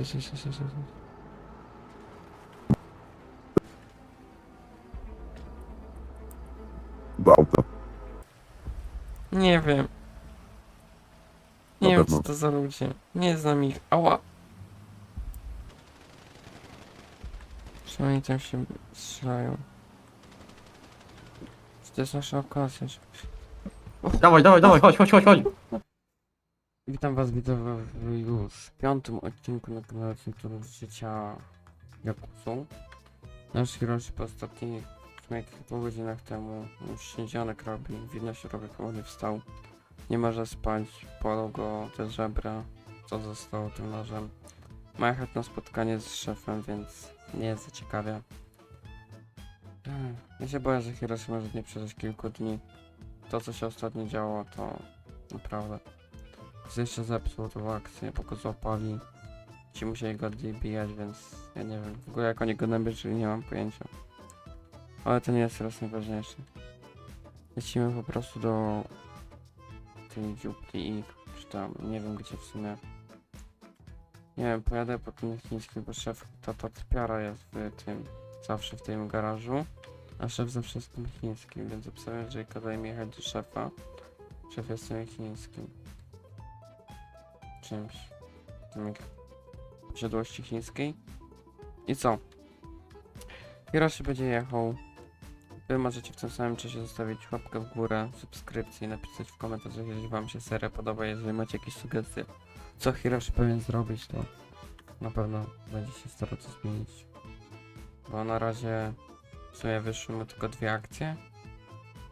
Jest, jest, jest, jest, jest. Do auta. Nie wiem. Na Nie wiem pewno. co to za ludzie. Nie znam ich. Ała. Oni tam się strzelają? Czy to jest nasza okazja? żeby- Dawaj, dawaj, dawaj, chodź, chodź, chodź, chodź. Witam was widzowie w już piątym odcinku na kanale Kultury Życia Jakusu. Nasz Hiroshi po ostatnich pół godzinach temu już śniedzionek robi, widno się robi powoli wstał. Nie może spać, polał go te żebra, co zostało tym nożem. Ma jechać na spotkanie z szefem, więc nie jest za ciekawie. Ja się boję, że Hiroshi może nie przeżyć kilku dni. To co się ostatnio działo to naprawdę Jeszcze zepsuł tą akcję, bo go złapali. Ci musieli go bijać, więc ja nie wiem. W ogóle jak oni go nabierzyli, nie mam pojęcia. Ale to nie jest teraz najważniejsze. Lecimy po prostu do tej dziupli i czy tam, nie wiem gdzie w sumie. Nie wiem, pojadę po tym chińskim, bo szef tata Tpiara jest w tym, zawsze w tym garażu. A szef zawsze jest chińskim, więc obstawiam, że kazali mi jechać do szefa. Szef jest tym chińskim czymś. Posiadłości chińskiej. I co? Hiroshi będzie jechał. Wy możecie w tym samym czasie zostawić łapkę w górę, subskrypcję i napisać w komentarzach, jeżeli wam się seria podoba, jeżeli macie jakieś sugestie, co Hiroshi powinien zrobić, to na pewno będzie się starał to zmienić. Bo na razie w sumie wyszły mu tylko dwie akcje.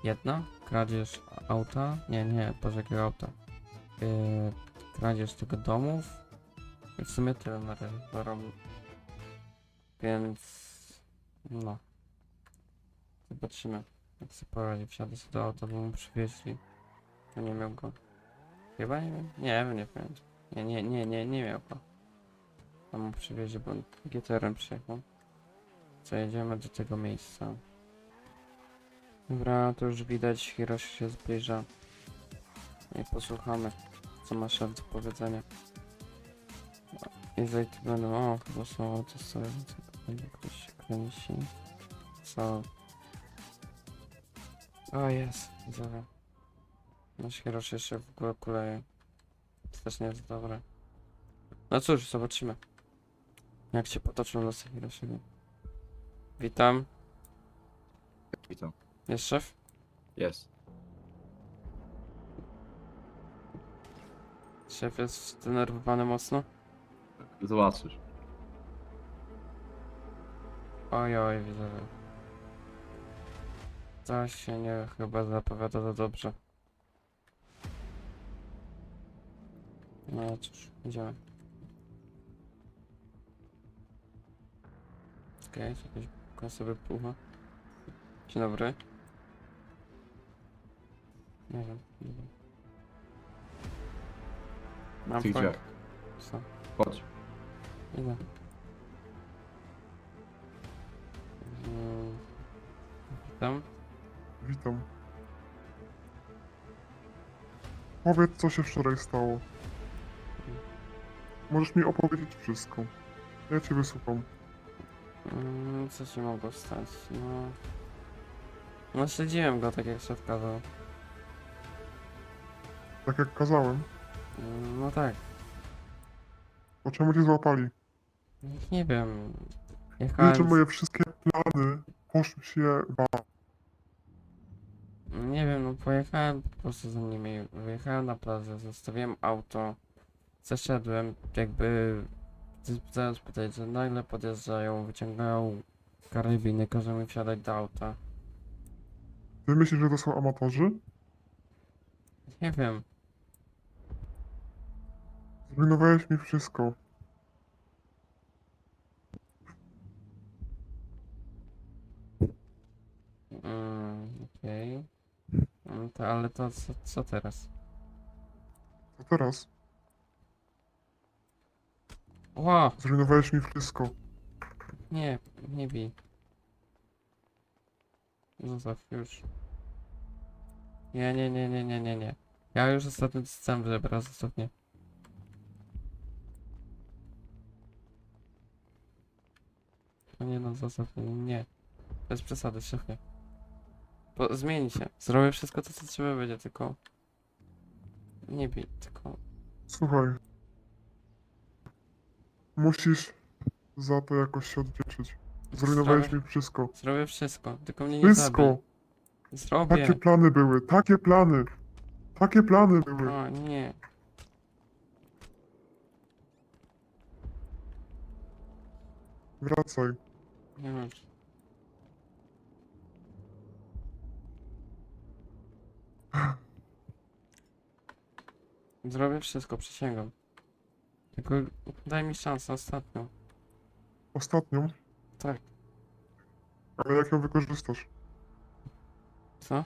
Jedna, kradzież auta. Nie, nie, jakiego auta. Yy, kradzież tego domów. I w sumie tyle na zarobił. Więc no. Zobaczymy. Jak sobie poradzi. Wsiadę sobie do auta, bo mu przywieźli. Ja nie miał go. Chyba nie wiem. Nie wiem, nie pamiętam. Nie, nie, nie, nie, nie miał go. A mu przywieźli, bo GTR-em przyjechał. Jedziemy do tego miejsca. Dobra, to już widać, Hiroshi się zbliża. I posłuchamy co ma szef do powiedzenia. Jeżeli to będą, o, chyba są autostojące, będzie ktoś się kręci. Co? O, jest, widzowie. Nasz Hiroshi jeszcze w ogóle kuleje. To też nie jest dobre. No cóż, zobaczymy. Jak się potoczą losy Hiroshiego. Witam. Witam. Jest szef? Jest. Szef jest zdenerwowany mocno. Zobaczysz. Oj, oj, widzowie. To się nie chyba zapowiada za dobrze. No cóż, idziemy. Okej, okay, jakieś konsowy pucha. Dzień dobry. Nie wiem, nie wiem. Mam. Co? Chodź. Idę. Witam. Witam. Powiedz, co się wczoraj stało. Możesz mi opowiedzieć wszystko. Ja cię wysłucham. Mm, Co się mogło stać? No... No śledziłem go tak jak szef kazał. Tak jak kazałem. No tak. Po czemu cię złapali? Nie wiem. Jechałem... że moje wszystkie plany poszły się wa... Nie wiem, no pojechałem po prostu za nimi. Wyjechałem na plażę, zostawiłem auto. Zeszedłem, jakby... Zamiast pytać, że nagle podjeżdżają, wyciągają karabiny, każą mi wsiadać do auta. Ty myślisz, że to są amatorzy? Nie wiem. Zrujnowałeś mi wszystko. Mm, okej. Mm, to, ale to co, co teraz? Co teraz? Ła! Zrujnowałeś mi wszystko. Nie, nie bij. Zostaw już. Nie, nie, nie, nie, nie, nie, nie. Ja już ostatnio dostałem w żebra, zostaw mnie. No nie no, zostaw mnie, nie. Bez przesady, szefie. Bo zmieni się. Zrobię wszystko to, co trzeba będzie, tylko... Nie bij, tylko... Słuchaj. Musisz za to jakoś się odwdzięczyć. Zrujnowałeś Zrobię, mi wszystko. zrobię wszystko, tylko mnie nie zabij. Wszystko! Zrobię. Takie plany były, takie plany! Takie plany były! O nie. Wracaj. Nie wiem. Zrobię wszystko, przysięgam. Tylko daj mi szansę ostatnią. Ostatnią, Tak. ale jak ją wykorzystasz? Co?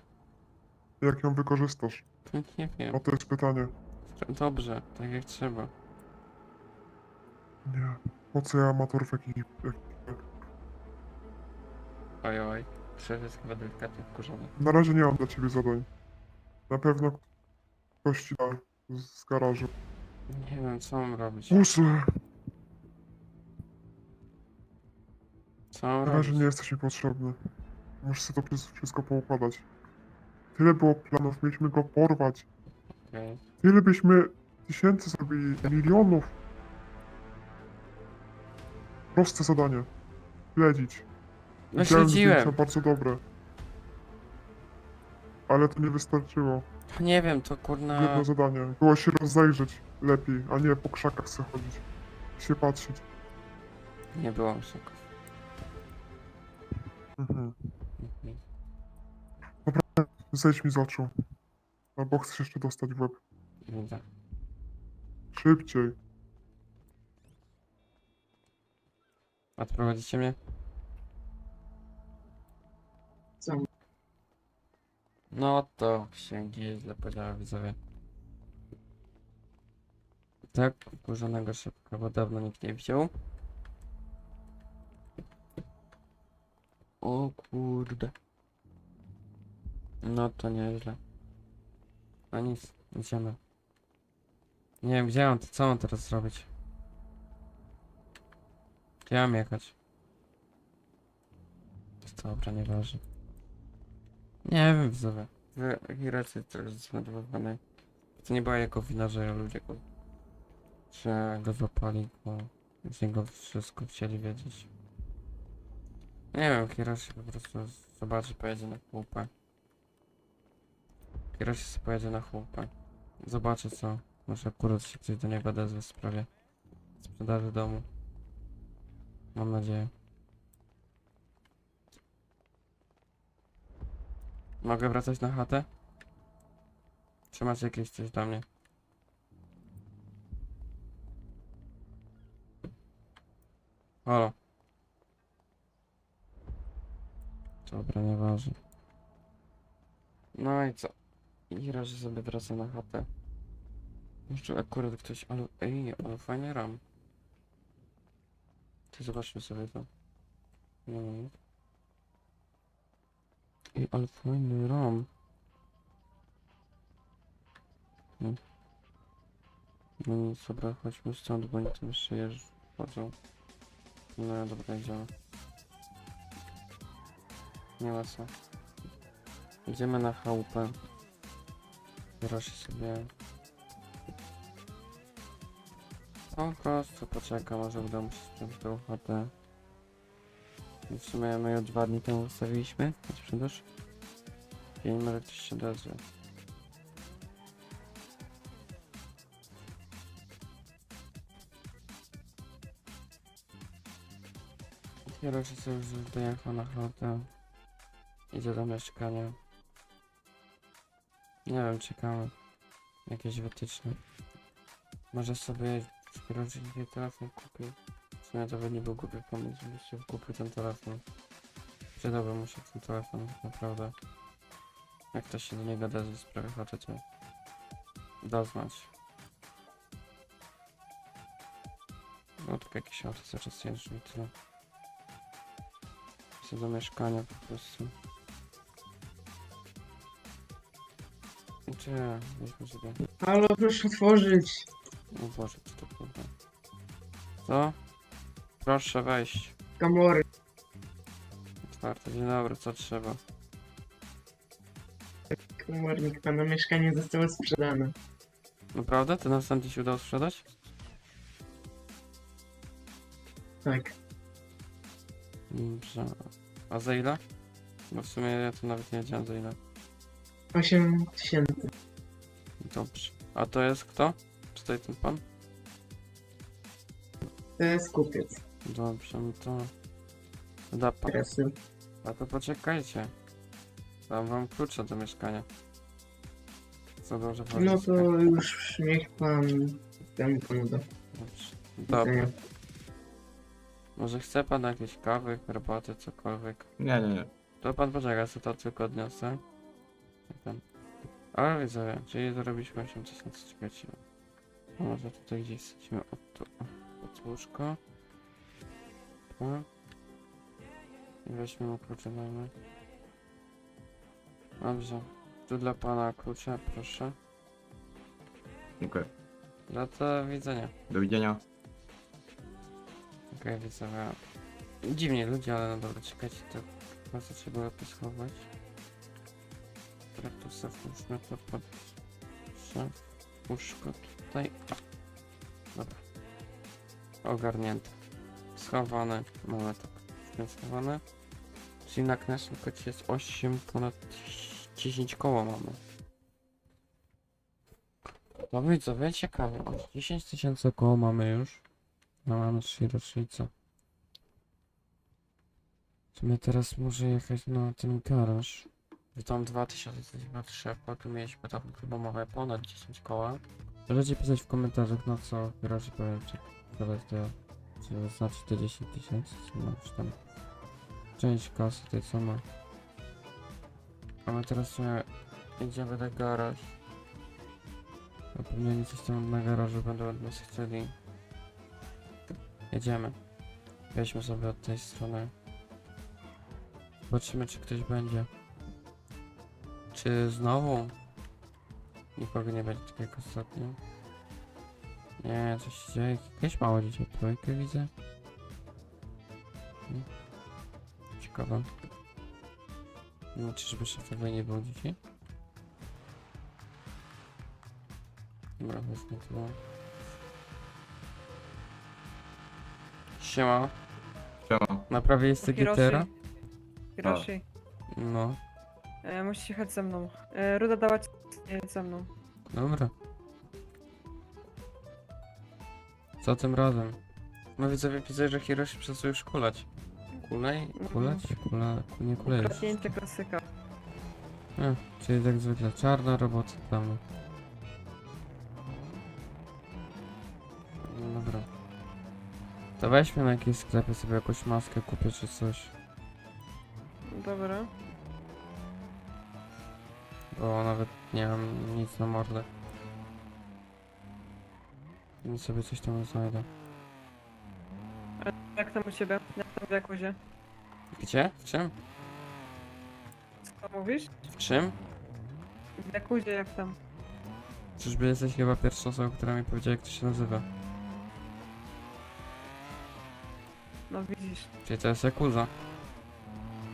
Jak ją wykorzystasz? To nie wiem. O to jest pytanie. Dobrze, tak jak trzeba. Nie. Po co ja amator w ekipie? Oj, oj. Szef jest chyba delikatnie wkurzony. Na razie nie mam dla ciebie zadań. Na pewno ktoś ci da z garażu. Nie wiem, co mam robić. Muszę! Co mam Na razie robić? nie jesteś mi potrzebny. Muszę sobie to wszystko- wszystko poukładać. Tyle było planów, mieliśmy go porwać. Okej. Tyle byśmy tysięcy zrobili, milionów. Proste zadanie. Śledzić. No Widziałem śledziłem. zdjęcia bardzo dobre. Ale to nie wystarczyło. Nie wiem, to kurna... Jedno zadanie. Było się rozejrzeć lepiej, a nie po krzakach sobie chodzić. Się patrzeć. Nie było szoków. Mhm. Mhm. Zejdź mi z oczu. Albo chcesz jeszcze dostać w łeb. Widzę. Szybciej. Odprowadzicie mnie? No to się źle podziała widzowie. Tak, kurzonego szybko, bo dawno nikt nie widział. O kurde. No to nieźle. No nic, idziemy. Nie wiem, gdzie mam to, co mam teraz zrobić? Gdzie mam jechać? Dobra, nieważne. Nie wiem, widzowie. Wy to jest zdenerwowany. To nie była jego wina, że ludzie go... że go złapali, bo z niego wszystko chcieli wiedzieć. Nie wiem, Hiroshi po prostu zobaczy, pojedzie na chłupę. Hiroshi sobie pojedzie na chłupę. Zobaczy co. Może akurat się ktoś do niego odezwie w sprawie sprzedaży domu. Mam nadzieję. Mogę wracać na chatę? Czy macie jakieś coś dla mnie? Halo. Dobra, nieważne. No i co? I razie sobie wracam na chatę. Jeszcze akurat ktoś, ale ej, ale fajny ram. Ty zobaczmy sobie to. No. Ej, ale fajny ram. No nic, dobra, chodźmy stąd, bo oni tam jeszcze jeżdżą. Chodzą. No dobra, idziemy. Nie ma co. Idziemy na chałupę. Proszę sobie. Po prostu poczekam, może uda mi się sprzedać tą chatę. I W sumie my ją dwa dni temu wystawiliśmy na sprzedaż. I może coś się odezwie. Kieruję sobie już dojechał na chatę. Idzie do mieszkania. Nie wiem, czekamy. Jakieś wytyczne. Może sobie skierować telefon kupił. W sumie to by nie był głupi pomysł, żebyś kupił ten telefon. Przydałby mu się ten telefon, naprawdę. Jak ktoś się do niego w sprawie chaty, to da znać. No tylko jakieś auto cały czas jeżdżą i tyle. Chcę do mieszkania po prostu. Gdzie? Weźmy sobie. Halo, proszę otworzyć. O Boże, co to kurwa. Co? Proszę wejść. Kamory. Otwarte. Dzień dobry, co trzeba? Komornik, pana mieszkanie zostało sprzedane. Naprawdę? Ty nas tam się udało sprzedać? Tak. Dobrze. A za ile? Bo w sumie ja to nawet nie wiedziałem za ile. 8 tysięcy. Dobrze. A to jest kto? Tutaj ten pan? To jest kupiec. Dobrze, no to... Da pan. Presy. A to poczekajcie. Dam wam klucze do mieszkania. Co dobrze No powiedzieć? to już niech pan ten pan da. Dobrze. Dobra. Może chce pan jakieś kawy, herbaty, cokolwiek? Nie, nie, nie. To pan poczeka, co to tylko odniosę. Tam. Ale widzowie, czyli zarobiliśmy 8 tysięcy, czekajcie. A Może tutaj gdzieś sadzimy od tu, o, pod łóżko. Tu. I weźmiemy klucze, dajmy. Dobrze. Tu dla pana klucze, proszę. Okej. No to widzenia. Do widzenia. Okej, widzowie. Dziwnie ludzie, ale no dobra, czekajcie, to chyba trzeba było to schować. Dobra, tu załóżmy to pod szaf, łóżko tutaj. O. Dobra. Ogarnięte. Schowane. Mamy to schowane. Czyli na naszym kocie jest 8, ponad 10 koła mamy. No widzowie, ciekawe. 10 tysięcy koło mamy już. No mamy rocznicę. W sumie teraz może jechać na ten garaż. Tam 2000 na szefa, tu mieliśmy tam mowę ponad 10 koła. Możecie pisać w komentarzach na co garaż powiem, czy teraz to czy znaczy te 10 tysięcy, no, czy tam część kasy tej co ma. A my teraz idziemy na garaż. Na pewno coś tam na garażu będą nas chcieli. Jedziemy. Weźmy sobie od tej strony. Zobaczymy, czy ktoś będzie. Czy znowu? Nikogo nie będzie tak jak ostatnio. Nie, coś się dzieje. Jakieś małe dzieci. Trójkę widzę. Ciekawe. No, czyżby szefowej nie było dzieci? Dobra, wezmę to. Siema. Siema. Na prawie jest Cygietera? Hiroshi, No, e, musisz jechać ze mną. E, Ruda dała ci ze mną. dobra. Co tym razem? No widzowie widzę, że Hiroshi przestał już kulać. Kulej? Kulać? Kula... Nie kuleje. Kradnięcie klasyka. A, czyli jak zwykle czarna robota. No dobra. To weźmy na jakieś sklepy sobie jakąś maskę kupię czy coś. Dobra. Bo nawet nie mam nic na mordę. Więc sobie coś tam znajdę. Jak tam u ciebie? Jak tam w Jakuzie? Gdzie? W czym? Co mówisz? W czym? W Jakuzie jak tam? Czyżby jesteś chyba pierwszą osobą, która mi powiedziała jak to się nazywa. No widzisz. Czyli to jest Yakuza.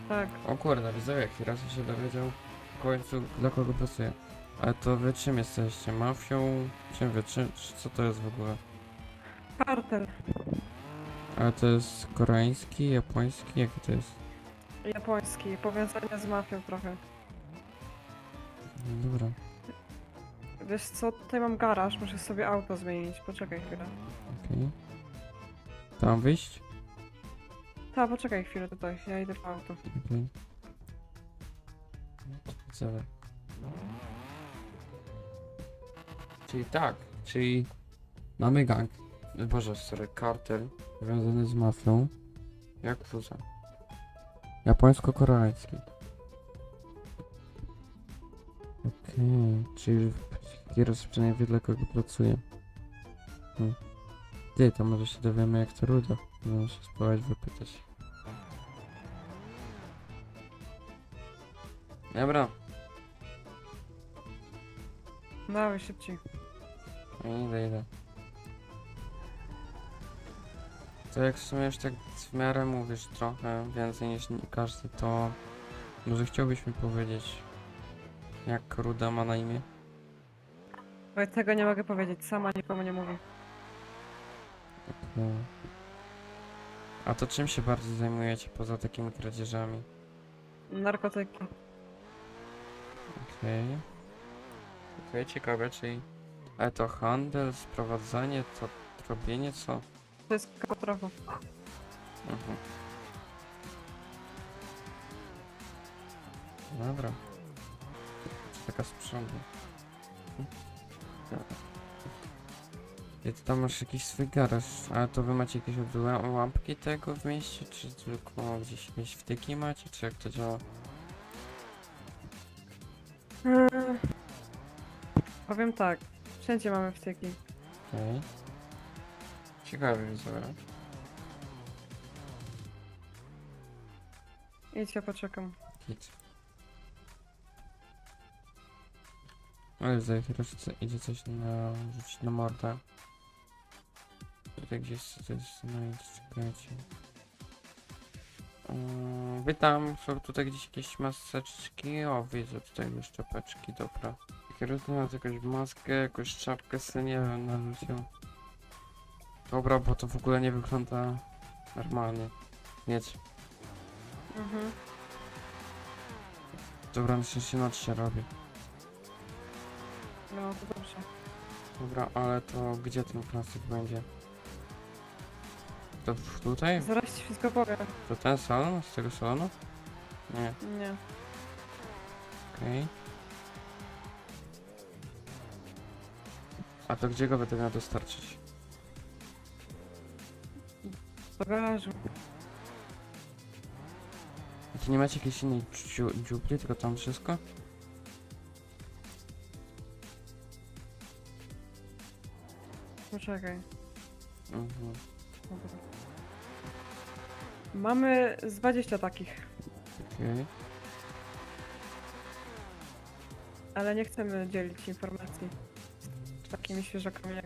Tak. O kurde, widzowie, jak raz się dowiedział w końcu dla kogo pracuje. Ale to wy czym jesteście? Mafią? Czym wy? Czym, co to jest w ogóle? Kartel. Ale to jest koreański, japoński? Jaki to jest? Japoński. Powiązania z mafią trochę. No Dobra, Wiesz co? Tutaj mam garaż. Muszę sobie auto zmienić. Poczekaj chwilę. okej. Tam wyjść? Ta, poczekaj chwilę tutaj. Ja idę po auto. Okej. Widzowie. Czyli tak, czyli mamy gang. Boże, sorry, kartel powiązany z mafią. Jak fuza. Japońsko-koreański. Okej, czyli Kieros przynajmniej wie dla kogo pracuje. Hmm. Ty, to może się dowiemy jak to ruda. Możemy się spróbować wypytać. Dobra, Dawaj szybciej. Idę, idę. To jak w sumie już tak w miarę mówisz trochę więcej niż każdy, to może chciałbyś mi powiedzieć, jak Ruda ma na imię? Bo tego nie mogę powiedzieć, sama nikomu nie mówię. No. A to czym się bardziej zajmujecie poza takimi kradzieżami? Narkotyki. Okej. Okej, ciekawe, czyli... Ale to handel, sprowadzanie, to robienie, co? To jest katastrofa. Mhm. Dobra. Taka sprząta. Ty tam masz jakiś swój garaż, ale to wy macie jakieś lampki tego w mieście, czy tylko gdzieś jakieś wtyki macie, czy jak to działa? Powiem tak, wszędzie mamy wtyki. Okej. Ciekawe widzowie. Idź, ja poczekam. Hit. Ale za chwilę chce- idzie coś na rzucić na mordę. Tutaj gdzieś coś znajdzie, czekajcie. Mm, Witam, są tutaj gdzieś jakieś maseczki. O, widzę tutaj już czapeczki, dobra. Kierunek jakąś maskę, jakąś czapkę, sobie nie wiem, narzucił. Dobra, bo to w ogóle nie wygląda normalnie. Mieć. Mhm. Dobra, na szczęście noc się robi. No to dobrze. Dobra, ale to gdzie ten klasyk będzie? To w- tutaj? Zaraz ci wszystko powiem. To ten salon? Z tego salonu? Nie, Nie. okej. A to gdzie go będę miał dostarczyć? Do garażu. A to nie macie jakiejś innej dziu- dziupli, tylko tam wszystko? Poczekaj. Mhm. Dobra. Mamy z 20 takich, Okej. ale nie chcemy dzielić informacji takimi świeżakami jak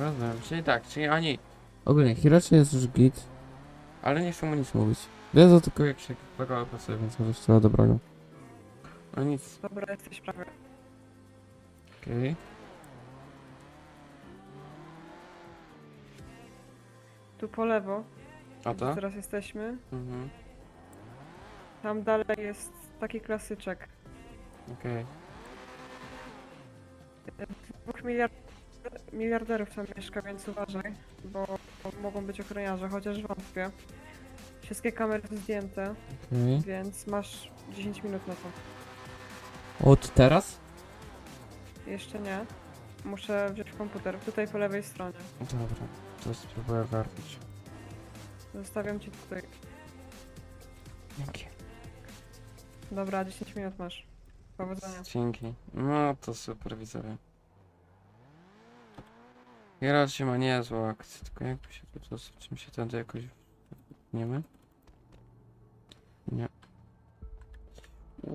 Rozumiem, czyli tak, czyli ani... Ogólnie, Hirachi jest już git. Ale nie chcę mu nic mówić. Wiedzą tylko jak się kolegowa pracuje, więc może trzeba dobrego. No nic, Dobra, jesteś prawie. okej. Tu po lewo, A gdzie to? teraz jesteśmy, Mhm, tam dalej jest taki klasyczek. okej. Dwóch miliard... miliarderów tam mieszka, więc uważaj, bo mogą być ochroniarze, chociaż wątpię. Wszystkie kamery są zdjęte, Okej. więc masz 10 minut na to. Od teraz? Jeszcze nie. Muszę wziąć komputer, tutaj po lewej stronie. Dobra, to spróbuję ogarnąć. Zostawiam ci tutaj. Dzięki. Dobra, 10 minut masz. Powodzenia. Dzięki. No to super widzowie. Hirachi ma niezłą akcję, tylko jakby się tu dostać, czym się tędy jakoś... Nie my? Nie. Ło,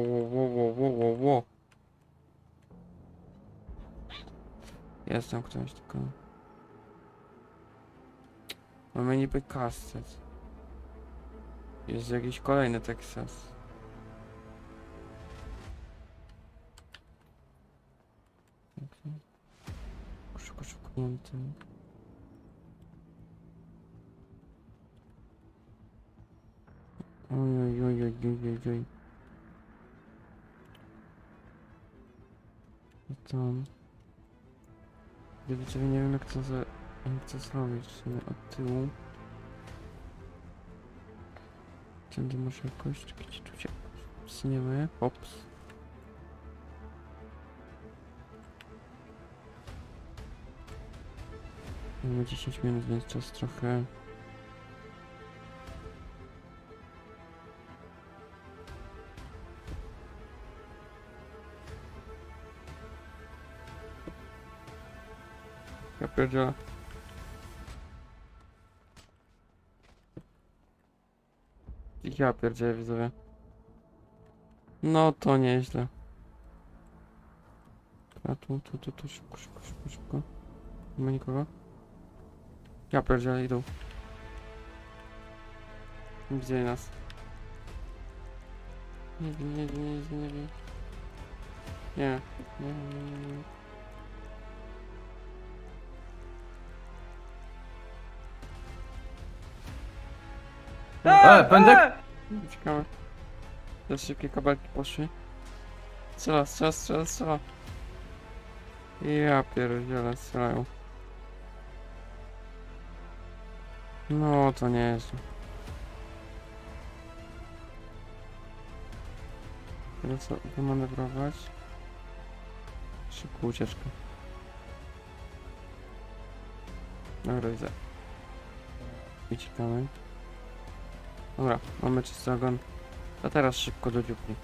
ło, ło, ło, ło, ło. Jest tam ktoś tylko. Mamy niby kastet. Jest jakiś kolejny Texas. Szuknięty. Oj, oj, oj, oj, oj, oj. I tam. Wiecie, nie wiem jak to za... jak to zrobić. W sumie od tyłu. Tędy może jakoś... Gdzie tu się... Psniemy. Ops. Mamy 10 minut, więc czas trochę. Ja pierdzielę. Ja pierdzielę, widzowie. No to nieźle. A tu, tu, tu, tu, szybko, szybko, szybko, szybko. Nie ma nikogo? Ja pierdzielę, idą. Nie widzieli nas. Nie, nie, nie, nie, nie, nie, nie. Nie, nie, nie, nie. E, pędek! Ciekawe. Za szybkie kabelki poszły. Strzela, strzela, strzela, strzela. Ja pierdzielę, strzelają. No, to nie jest. Teraz co, wymanewrować. Szybko ucieczkę. Dobra, widzę. Uciekamy. Dobra, mamy czysty ogon. A teraz szybko do dziupli.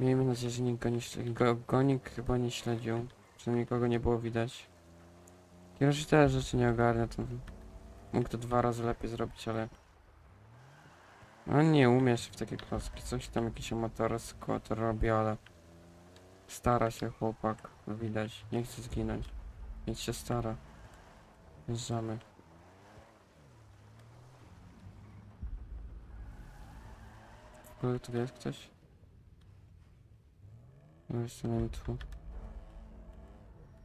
Miejmy nadzieję, że nikt go nie. Go, gonik chyba nie śledził. Że nikogo nie było widać. Kieroszy też rzeczy nie ogarnia, to mógł to dwa razy lepiej zrobić, ale... On nie umie się w takie klocki. Coś tam jakiś amatorsko to robi, ale... Stara się chłopak, no widać. Nie chce zginąć. Więc się stara. Wjeżdżamy. W ogóle tu jest ktoś? No nie wiem tu.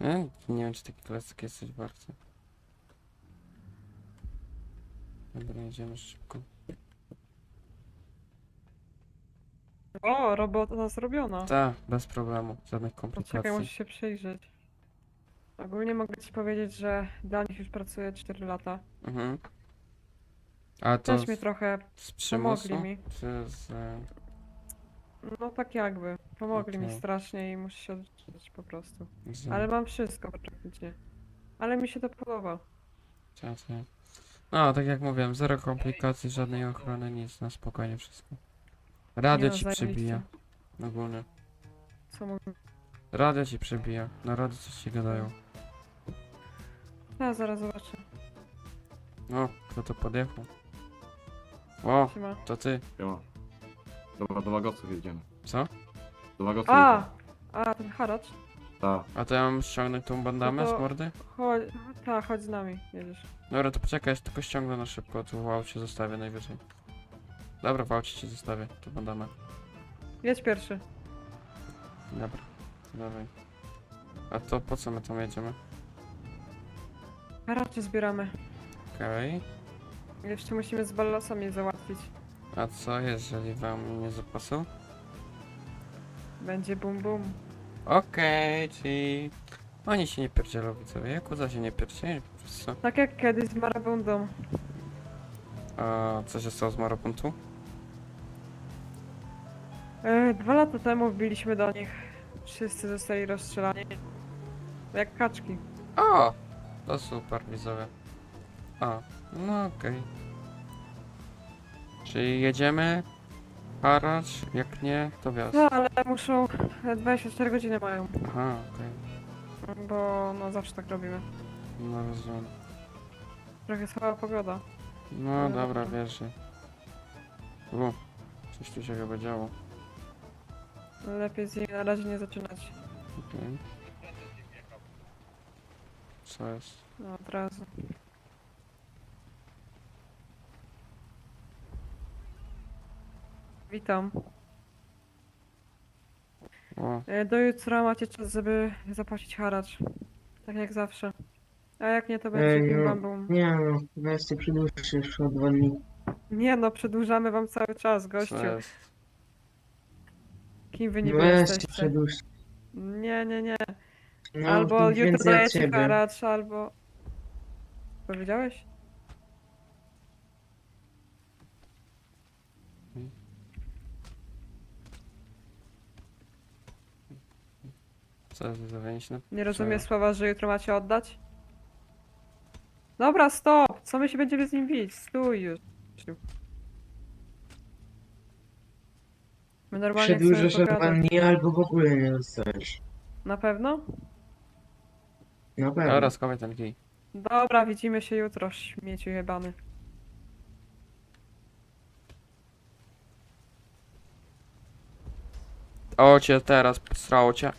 E? Nie wiem czy taki klasyk jesteś bardzo. Dobra, jedziemy szybko. O, robota zrobiona. Tak, bez problemu, żadnych Poczekaj, komplikacji. musisz się przyjrzeć. Ogólnie mogę ci powiedzieć, że dla nich już pracuję 4 lata. Mhm. A to Też mnie z, trochę z przymusu? pomogli mi. Czy z... e, No tak jakby. Pomogli mi Okej. strasznie i muszę się odczytać po prostu. z Ale mam wszystko praktycznie. Ale mi się to podoba. Czasie. No, tak jak mówiłem, zero komplikacji, żadnej ochrony, nic, na spokojnie wszystko. Radio no, ci zajebiście. przebija. Ogólnie. Co mogę... Radio ci przebija. Na radio coś ci gadają. Ja zaraz zobaczę. O, kto to podjechał? O, Siema. to ty. Siema. Dobra, do Wagoców jedziemy. Co? Do Wagoców A! jedziemy. A, ten haracz? Tak. A to ja mam ściągnąć tą bandamę No to- z mordy? Chodź, tak, chodź z nami, jedziesz. Dobra, to poczekaj, ja tylko ściągnę na szybko, tu w aucie zostawię najwyżej. Dobra, w aucie ci zostawię, tą bandamę. Jedź pierwszy. Dobra, dawaj. A to po co my tam jedziemy? Haracze zbieramy. Okej. Jeszcze musimy z ballosami załatwić. A co, jeżeli wam nie zapasą? Będzie bum bum. Okej, czyli... Oni się nie pierdzielą, widzowie. Jakuza się nie pierdzieli, prostu. Tak jak kiedyś z marabundą. A co się stało z Marapuntu? E, dwa lata temu wbiliśmy do nich. Wszyscy zostali rozstrzelani. Jak kaczki. O! To super, widzowie. A, no okej. Czyli jedziemy? Haracz? Jak nie, to wjazd. No, ale muszą... e, 24 godziny mają. Aha, okej. Bo no zawsze tak robimy. No rozumiem. Trochę słaba pogoda. No dobra. U, coś tu się chyba działo. Lepiej z nimi na razie nie zaczynać. Okej. Co jest? No od razu. Witam. O, E, Do jutra macie czas, żeby zapłacić haracz. Tak jak zawsze. A jak nie, to będzie Ej, no. bam bum. Nie no, weźcie przedłużcie jeszcze o dwa dni. Nie no, przedłużamy wam cały czas, gościu. jest? Kim wy niby Weźcie jesteście? przedłużcie. Nie, nie, nie. No, albo jutro od dajecie ciebie. haracz, albo... Powiedziałeś? Co jest za więźnia? Nie rozumiem Co? słowa, że jutro macie oddać? Dobra, stop! Co my się będziemy z nim bić? Stój już. My normalnie chcemy Przedłużasz dwa pogadać. dni albo w ogóle nie dostajesz. Na pewno? Na pewno. Dobra, schowaj ten kij. Dobra, widzimy się jutro, śmieciu jebany. O cię teraz, srało cię.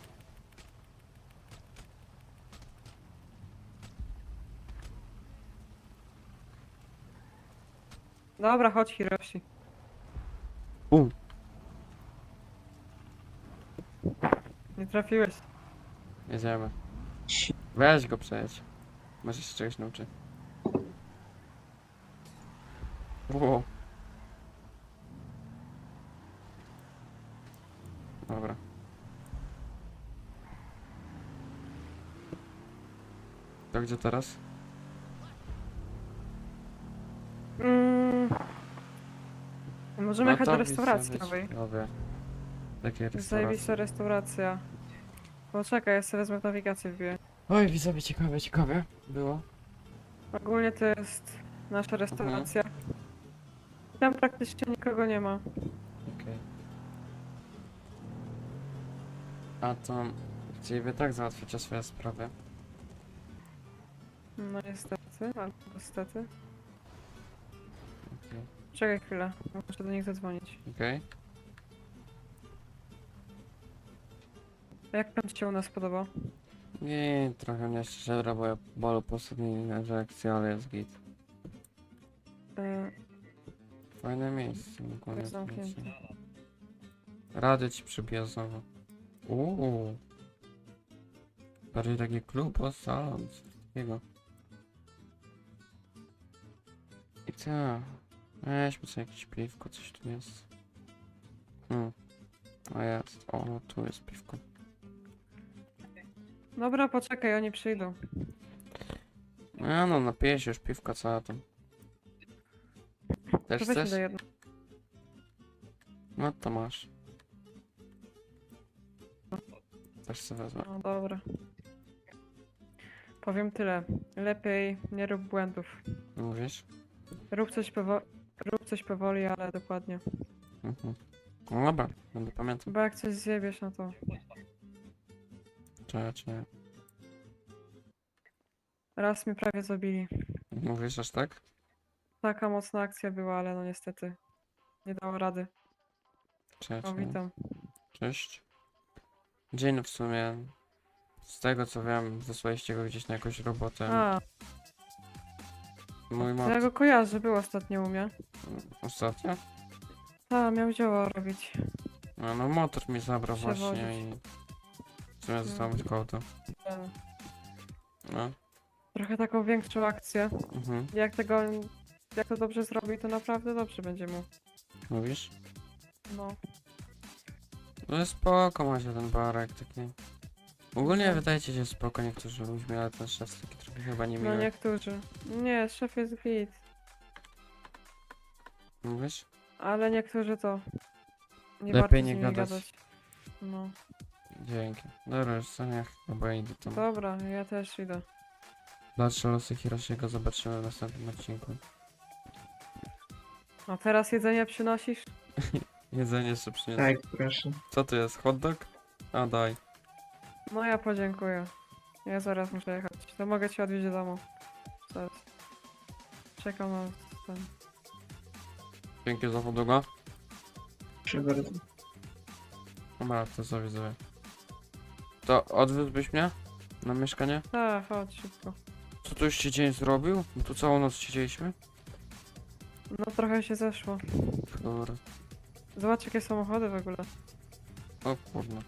Dobra, chodź Hiroshi. U. Nie trafiłeś. Jedziemy. Weź go przejedź. Może się czegoś nauczy. Wow. Dobra. To gdzie teraz? Możemy jechać do restauracji nowej. ciekawe. Takie Zajebista restauracje. restauracja. Poczekaj, ja sobie wezmę nawigację wbiję. Oj, widzowie, ciekawe, ciekawe było. Ogólnie to jest nasza restauracja. Tam praktycznie nikogo nie ma. Okej. A to chcieliby tak załatwić swoje sprawy. No niestety, albo niestety. Czekaj chwilę, muszę do nich zadzwonić. Okej. A jak pan ci się u nas podoba? I trochę mnie szczerze, bo ja bolu po ostatniej reakcji, ale jest git. Yy, Fajne miejsce. ogólnie jest zamknięte. Radio ci przybija znowu. Uuu. Bardziej taki klub o salon, coś takiego. I co? Weźmy sobie jakieś piwko, coś tu jest. Hmm. A jest. O, no tu jest piwko. Dobra, poczekaj, oni przyjdą. No, no, napiję się już piwka, co ja tam. Też To weź mi chcesz? do jedno. No to masz. Też sobie wezmę. No dobra. Powiem tyle. Lepiej nie rób błędów. Mówisz? Rób coś, powo- rób coś powoli, ale dokładnie. Mhm. No dobra, będę pamiętał. Bo jak coś zjebiesz, no to Czy, czy... raz mnie prawie zabili. Mówisz aż tak? Taka mocna akcja była, ale no niestety nie dało rady. Czy, O, czy... witam. Cześć. Dzień w sumie. Z tego co wiem, wysłaliście go gdzieś na jakąś robotę. A, Mój to ja mat... go kojarzę, był ostatnio u mnie. Ostatnio? A, miał dzieło robić. No, no motor mi zabrał Przewozić. właśnie i... W sumie zostało tylko auto. Ten, No. Trochę taką większą akcję. Mhm. Jak tego, jak to dobrze zrobi, to naprawdę dobrze będzie mu. Mówisz? No. No spoko macie ten barek taki. Ogólnie wydaje ci się spoko niektórzy ludźmi, ale ten szef taki trochę chyba niemiły. No niektórzy. Nie, szef jest git. Mówisz? Ale niektórzy to. Nie Lepiej warto z nie nimi gadać. gadać. No. Dzięki. Dobra, już co ja chyba idę tam. Dobra, ja też idę. Dalsze losy Hiroshiego zobaczymy w następnym odcinku. A teraz jedzenie przynosisz? Jedzenie jeszcze przyniosę. Tak, proszę. Co to jest? Hot dog? A daj. No ja podziękuję. Ja zaraz muszę jechać. To mogę cię odwieźć do domu. Zaraz. Czekam na ten. Dzięki za doga. Proszę bardzo. Dobra, to co widzowie. To odwiózłbyś mnie? Na mieszkanie? A, chodź szybko. Co tu już ci dzień zrobił? Bo tu całą noc siedzieliśmy? No trochę się zeszło. Kurde. Zobacz jakie samochody w ogóle. O kurno.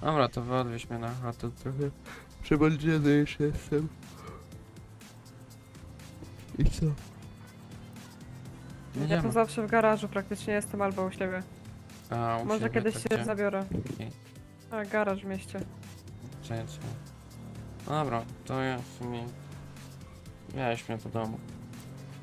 Dobra, to wy odwieź mnie na chatę trochę. Przebaldziany już jestem. I co? Ja Jedziemy. to zawsze w garażu praktycznie jestem albo u siebie. A, u Może siebie kiedyś to się gdzie? zabiorę. Okej. A, garaż w mieście. Czekaj, czekaj. No dobra, to ja w sumie... Miałeś mnie do domu.